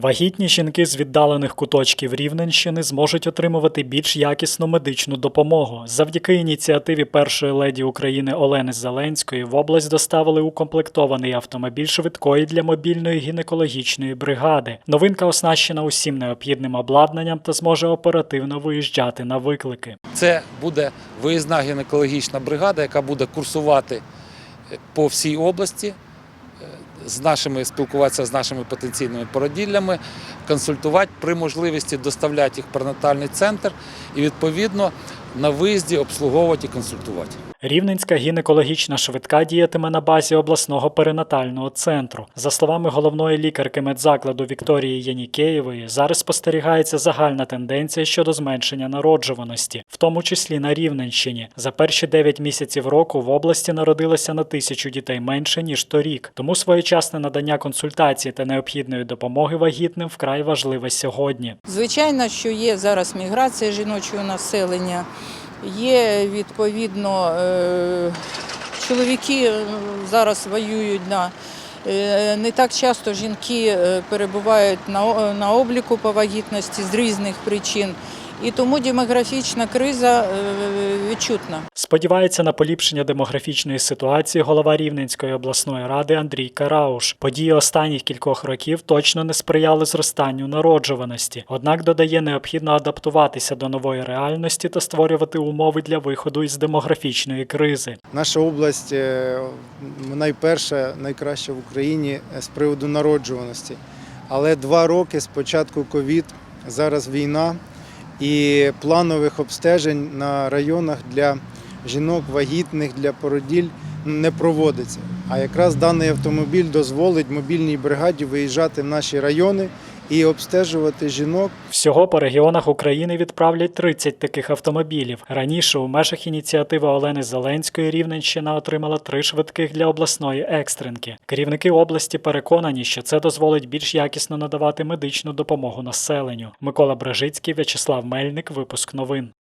Вагітні жінки з віддалених куточків Рівненщини зможуть отримувати більш якісну медичну допомогу. Завдяки ініціативі першої леді України Олени Зеленської в область доставили укомплектований автомобіль швидкої для мобільної гінекологічної бригади. Новинка оснащена усім необхідним обладнанням та зможе оперативно виїжджати на виклики. Це буде виїзна гінекологічна бригада, яка буде курсувати по всій області, з нашими спілкуватися з нашими потенційними породіллями, консультувати при можливості доставляти їх в перинатальний центр і відповідно на виїзді обслуговувати і консультувати. Рівненська гінекологічна швидка діятиме на базі обласного перинатального центру. За словами головної лікарки медзакладу Вікторії Янікеєвої, зараз спостерігається загальна тенденція щодо зменшення народжуваності, в тому числі на Рівненщині. За перші 9 місяців року в області народилося на тисячу дітей менше ніж торік. Тому своєчасне надання консультації та необхідної допомоги вагітним вкрай важливе сьогодні. Звичайно, що є зараз міграція жіночого населення, є відповідно е, чоловіки е, зараз воюють на. е, Не так часто жінки перебувають на обліку по вагітності з різних причин, і тому демографічна криза е, відчутна. Сподівається на поліпшення демографічної ситуації голова Рівненської обласної ради Андрій Карауш. Події останніх кількох років точно не сприяли зростанню народжуваності. Однак додає, необхідно адаптуватися до нової реальності та створювати умови для виходу із демографічної кризи. Наша область е, найперша, найкраща в Україні з приводу народжуваності. Але два роки з початку ковід, зараз війна і планових обстежень на районах для жінок вагітних, для породіль не проводиться. А якраз даний автомобіль дозволить мобільній бригаді виїжджати в наші райони і обстежувати жінок Всього по регіонах України відправлять 30 таких автомобілів. Раніше у межах ініціативи Олени Зеленської Рівненщина отримала три швидких для обласної екстренки. Керівники області переконані, що це дозволить більш якісно надавати медичну допомогу населенню. Микола Бражицький, В'ячеслав Мельник, випуск новин.